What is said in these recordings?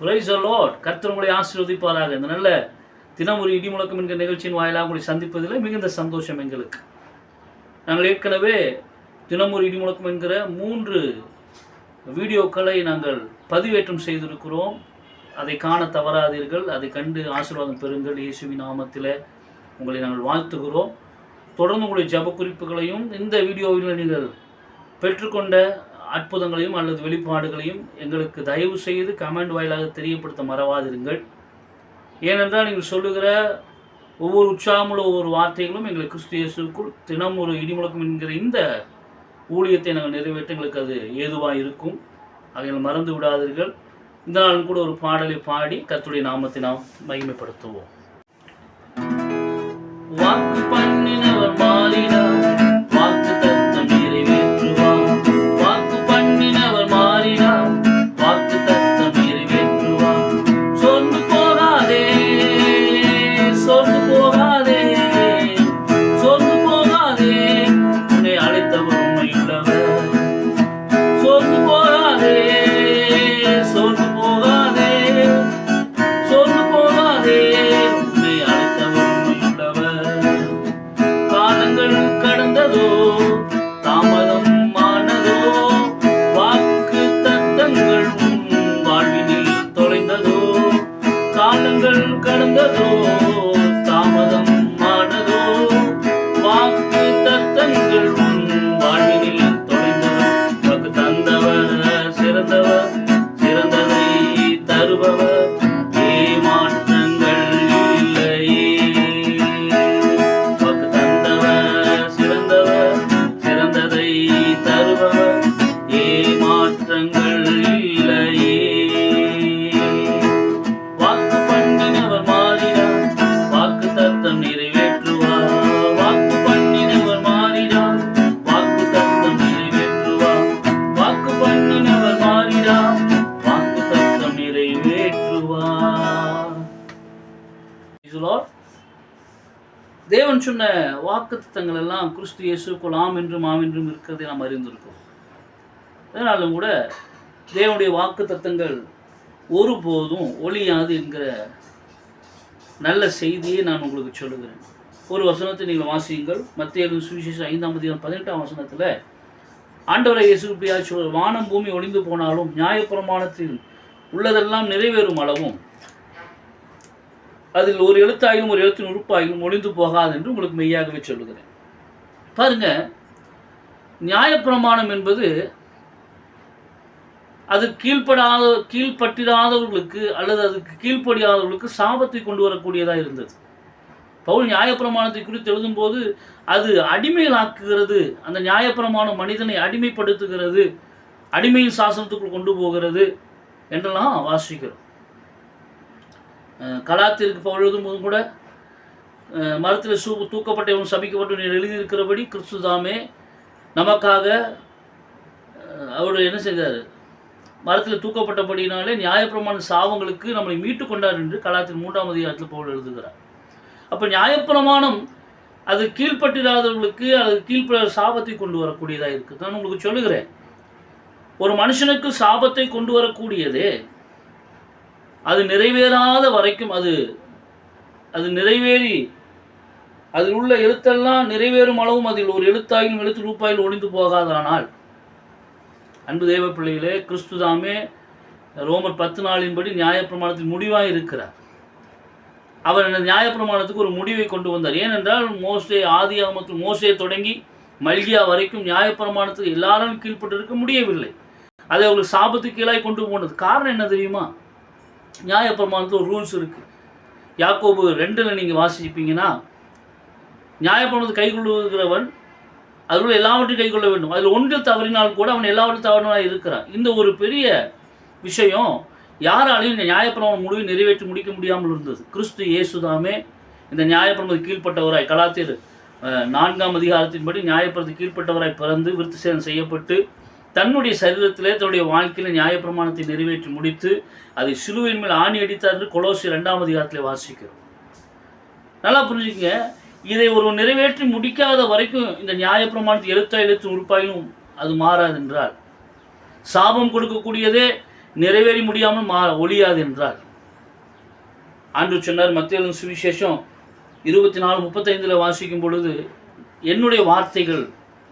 Price allot கர்த்தர் உங்களை ஆசீர்வதிப்பாராக. இந்த நல்ல தினம் ஒரு இடிமுழக்கம் என்கிற நிகழ்ச்சியின் வாயிலாக உங்களை சந்திப்பதில் மிகுந்த சந்தோஷம் எங்களுக்கு. நாங்கள் ஏற்கனவே தினம் ஒரு இடிமுழக்கம் என்கிற மூன்று வீடியோக்களை நாங்கள் பதிவேற்றம் செய்திருக்கிறோம். அதை காண தவறாதீர்கள். அதை கண்டு ஆசீர்வாதம் பெறுங்கள். இயேசுவின் நாமத்தில் உங்களை நாங்கள் வாழ்த்துகிறோம். தொடர்ந்து உங்களுடைய ஜப குறிப்புகளையும் இந்த வீடியோவில் நீங்கள் பெற்றுக்கொண்ட அற்புதங்களையும் அல்லது வெளிப்பாடுகளையும் எங்களுக்கு தயவு செய்து கமெண்ட் வாயிலாக தெரியப்படுத்த மறவாதிருங்கள். ஏனென்றால் நீங்கள் சொல்லுகிற ஒவ்வொரு உற்சாகமுள்ள ஒவ்வொரு வார்த்தைகளும் எங்களுக்கு கிறிஸ்தியேசுக்குள் தினம் ஒரு இடிமுழக்கம் என்கிற இந்த ஊழியத்தை நாங்கள் நிறைவேற்ற எங்களுக்கு அது ஏதுவாக இருக்கும். அவைகள் மறந்து விடாதீர்கள். இந்த நாளும் கூட ஒரு பாடலை பாடி கத்துடைய நாமத்தை நாம் மகிமைப்படுத்துவோம். வாக்கு பண்ணினவர் மாறினார். தேவன் சொன்ன வாக்குத்தத்தங்கள் எல்லாம் கிறிஸ்து இயேசுக்குள் ஆம் என்றும் ஆம் என்றும் இருக்கிறதை நாம் அறிந்திருக்கோம் அதனாலும் கூட தேவனுடைய வாக்கு தத்தங்கள் ஒருபோதும் ஒளியாது என்கிற நல்ல செய்தியை நான் உங்களுக்கு சொல்லுகிறேன். ஒரு வசனத்தை நீங்கள் வாசியுங்கள். மத்திய சுவிசேஷம் ஐந்தாம் அதிகாரம் பதினெட்டாம் வசனத்தில் ஆண்டவரை இயேசுப்பியா சொல் வானம் பூமி ஒளிந்து போனாலும் நியாயப்பிரமாணத்தில் உள்ளதெல்லாம் நிறைவேறும் அளவும் அதில் ஒரு எழுத்தாயிலும் ஒரு எழுத்தின் உறுப்பாயிலும் ஒளிந்து போகாது என்று உங்களுக்கு மெய்யாகவே சொல்லுகிறேன். பாருங்க நியாயப்பிரமாணம் என்பது அது கீழ்ப்படாத கீழ்ப்பட்டிராதவர்களுக்கு அல்லது அதுக்கு கீழ்ப்படியாதவர்களுக்கு சாபத்தை கொண்டு வரக்கூடியதாக இருந்தது. பவுல் நியாயப்பிரமாணத்தை குறித்து எழுதும்போது அது அடிமையிலாக்குகிறது அந்த நியாயப்பிரமாணம் மனிதனை அடிமைப்படுத்துகிறது. அடிமையின் சாசனத்துக்குள் கொண்டு போகிறது என்றெல்லாம் வாசிக்கிறோம். கலாத்திற்கு பவுல் கூட மரத்தில் சூ தூக்கப்பட்டவன் சபிக்கப்பட்டவன் என்று எழுதியிருக்கிறபடி கிறிஸ்து தாமே நமக்காக அவர் என்ன செய்தார்? மரத்தில் தூக்கப்பட்டபடினாலே நியாயப்பிரமாண சாபங்களுக்கு நம்மளை மீட்டு கொண்டார் என்று கலாத்தின் மூன்றாம் அதிகாரத்தில் பவுல் எழுதுகிறார். அப்போ நியாயப்பிரமாணம் அது கீழ்ப்பட்டிராதவர்களுக்கு அது கீழ்ப்ப சாபத்தை கொண்டு வரக்கூடியதாக இருக்குது நான் உங்களுக்கு சொல்லுகிறேன். ஒரு மனுஷனுக்கு சாபத்தை கொண்டு வரக்கூடியதே அது நிறைவேறாத வரைக்கும் அது அது நிறைவேறி அதில் உள்ள எழுத்தெல்லாம் நிறைவேறும் அளவும் அதில் ஒரு எழுத்தாயிலும் எழுத்து ரூபாயில் ஒளிந்து போகாதானால் அன்பு தேவப்பிள்ளைகளே கிறிஸ்து தாமே ரோமர் பத்து நாளின்படி நியாயப்பிரமாணத்தின் முடிவாக இருக்கிறார். அவர் அந்த நியாயப்பிரமாணத்துக்கு ஒரு முடிவை கொண்டு வந்தார். ஏனென்றால் மோசே ஆதி ஆமத்தில் மோசே தொடங்கி மல்கியா வரைக்கும் நியாயப்பிரமாணத்துக்கு எல்லாரும் கீழ்ப்பட்டு இருக்க முடியவில்லை. அதை அவர்கள் சாபத்துக்கு கீழாய் கொண்டு போனது. காரணம் என்ன தெரியுமா? நியாயப்பிரமாணத்தில் ஒரு ரூல்ஸ் இருக்குது யாக்கோபு ரெண்டில் நீங்கள் வாசிப்பீங்கன்னா நியாயப்பிரமாணத்தை கைக்கொள்ளுகிறவன் அதில் எல்லாவற்றையும் கைக்கொள்ள வேண்டும். அதில் ஒன்றில் தவறினால் கூட அவன் எல்லாவற்றையும் தவறினாலும் இருக்கிறான். இந்த ஒரு பெரிய விஷயம் யாராலையும் இந்த நியாயப்பிரமாணம் முடிவை நிறைவேற்றி முடிக்க முடியாமல் இருந்தது. கிறிஸ்து இயேசுதாமே இந்த நியாயப்பிரமத்துக்கு கீழ்ப்பட்டவராய் கலாத்தியர் நான்காம் அதிகாரத்தின்படி நியாயப்பிரமத்துக்கு கீழ்ப்பட்டவராய் பிறந்து விருத்திசேதம் செய்யப்பட்டு தன்னுடைய சரீரத்திலே தன்னுடைய வாழ்க்கையில் நியாயப்பிரமாணத்தை நிறைவேற்றி முடித்து அதை சிலுவையின் மேல் ஆணி அடித்தார் என்று கொலோசி ரெண்டாம் அதிகாரத்தில் வாசிக்கிறோம். நல்லா புரிஞ்சுக்கங்க. இதை ஒரு நிறைவேற்றி முடிக்காத வரைக்கும் இந்த நியாயப்பிரமாணத்தை எழுத்தா எழுத்து உறுப்பாயிலும் அது மாறாது என்றால் சாபம் கொடுக்கக்கூடியதே நிறைவேறி முடியாமல் மா ஒழியாது என்றார் ஆண்டு சொன்னார் மத்தியிலும் சுவிசேஷம் இருபத்தி நாலு முப்பத்தைந்தில் வாசிக்கும் பொழுது என்னுடைய வார்த்தைகள்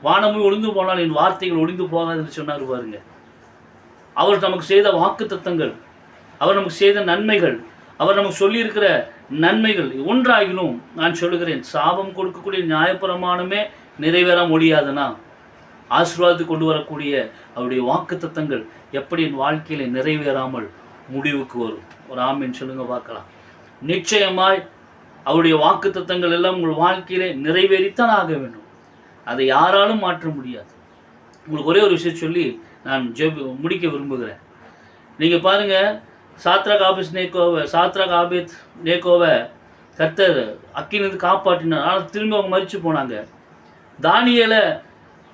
வானமும் ஒளிந்து போனால் என் வார்த்தைகள் ஒளிந்து போகாது என்று சொன்னார் பாருங்க. அவர் நமக்கு செய்த வாக்கு தத்தங்கள் அவர் நமக்கு செய்த நன்மைகள் அவர் நமக்கு சொல்லியிருக்கிற நன்மைகள் ஒன்றாகிலும் நான் சொல்லுகிறேன் சாபம் கொடுக்கக்கூடிய நியாயப்பிரமாணமே நிறைவேற முடியாதுன்னா ஆசீர்வாதத்தை கொண்டு வரக்கூடிய அவருடைய வாக்கு தத்தங்கள் எப்படி என் வாழ்க்கையில நிறைவேறாமல் முடிவுக்கு வரும். ஒரு ஆமின்னு சொல்லுங்க பார்க்கலாம். நிச்சயமாய் அவருடைய வாக்கு தத்தங்கள் எல்லாம் உங்கள் வாழ்க்கையிலே நிறைவேறித்தான் ஆக வேண்டும். அதை யாராலும் மாற்ற முடியாது. உங்களுக்கு ஒரே ஒரு விஷயம் சொல்லி நான் ஜெபி முடிக்க விரும்புகிறேன். நீங்கள் பாருங்கள் சாத்ராக் காபிஸ் நேக்கோவை சாத்ராக் ஆபேத் நேக்கோவை கர்த்தர் அக்கிலிருந்து காப்பாற்றினார். ஆனால் திரும்ப அவங்க மறித்து போனாங்க. தானியலை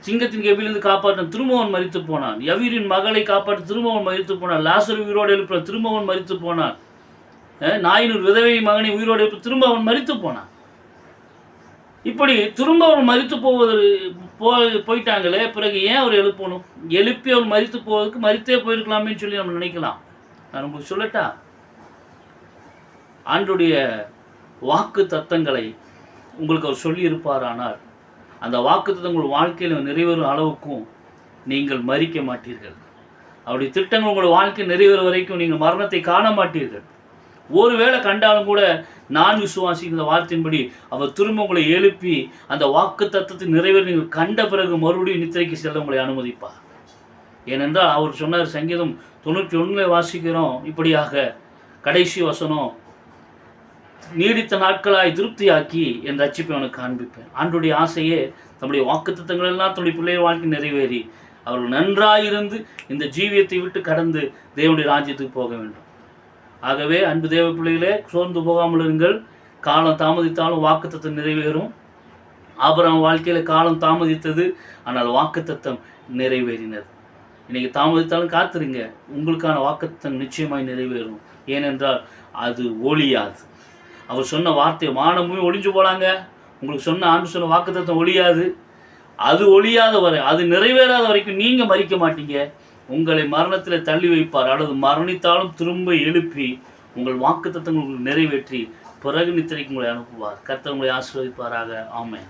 சிங்கத்தின் கெபிலிருந்து காப்பாற்ற திரும்பவன் மறித்து போனான். யவீரின் மகளை காப்பாற்ற திரும்பவன் மறித்து போனான். லாசர் உயிரோடு எழுப்ப திரும்பவன் மறித்து போனான். நாயினூர் விதவை மகனை உயிரோடு எழுப்ப திரும்ப அவன் மறித்து போனான். இப்படி திரும்ப அவர் மறித்து போவது போ போயிட்டாங்களே பிறகு ஏன் அவர் எழுப்பணும்? எழுப்பி அவர் மறித்து போவதற்கு மறித்தே போயிருக்கலாமேன்னு சொல்லி நம்ம நினைக்கலாம். நான் உங்களுக்கு சொல்லட்டா? ஆண்டுடைய வாக்கு தத்தங்களை உங்களுக்கு அவர் சொல்லி இருப்பாரானால் அந்த வாக்கு தத்தங்கள் வாழ்க்கையில் நிறைவேறும் அளவுக்கும் நீங்கள் மறிக்க மாட்டீர்கள். அவருடைய திட்டங்கள் உங்கள் வாழ்க்கை நிறைவேற வரைக்கும் நீங்கள் மரணத்தை காண மாட்டீர்கள். ஒருவேளை கண்டாலும் கூட நான் விசுவாசிக்கிற வார்த்தையின்படி அவர் திரும்ப உங்களை எழுப்பி அந்த வாக்கு தத்துவத்தை நிறைவேறி நீங்கள் கண்ட பிறகு மறுபடியும் நித்திரைக்கு செல்ல உங்களை அனுமதிப்பார். ஏனென்றால் அவர் சொன்னார் சங்கீதம் தொண்ணூற்றி ஒன்றில் வாசிக்கிறோம் இப்படியாக கடைசி வசனம் நீடித்த நாட்களாய் திருப்தியாக்கி என் ரட்சிப்பை அவனுக்கு காண்பிப்பேன். ஆண்டுடைய ஆசையே தம்முடைய வாக்குத்தத்தங்கள் எல்லாம் தன்னுடைய பிள்ளைகள் வாழ்க்கை நிறைவேறி அவர்கள் நன்றாயிருந்து இந்த ஜீவியத்தை விட்டு கடந்து தேவனுடைய ராஜ்யத்துக்கு போக வேண்டும். ஆகவே அன்பு தேவ பிள்ளைகளே சோர்ந்து போகாமல் இருங்கள். காலம் தாமதித்தாலும் வாக்குத்தத்தம் நிறைவேறும். ஆபரம் வாழ்க்கையில் காலம் தாமதித்தது ஆனால் வாக்குத்தத்தம் நிறைவேறினது. இன்றைக்கி தாமதித்தாலும் காத்துருங்க. உங்களுக்கான வாக்குத்தம் நிச்சயமாய் நிறைவேறும். ஏனென்றால் அது ஒளியாது அவர் சொன்ன வார்த்தை வானமும் ஒளிஞ்சு போகலாங்க உங்களுக்கு சொன்ன ஆண்டு சொன்ன வாக்குத்தத்தம் ஒளியாது அது ஒளியாத வரை அது நிறைவேறாத வரைக்கும் நீங்கள் மறிக்க மாட்டீங்க. உங்களை மரணத்தில் தள்ளி வைப்பார் அல்லது மரணித்தாலும் திரும்ப எழுப்பி உங்கள் வாக்குத்தத்தங்கள் உங்களுக்கு நிறைவேற்றி பிறகு நித்திரைக்கு உங்களை அனுப்புவார். கர்த்தர் உங்களை ஆசீர்வதிப்பாராக. ஆமேன்.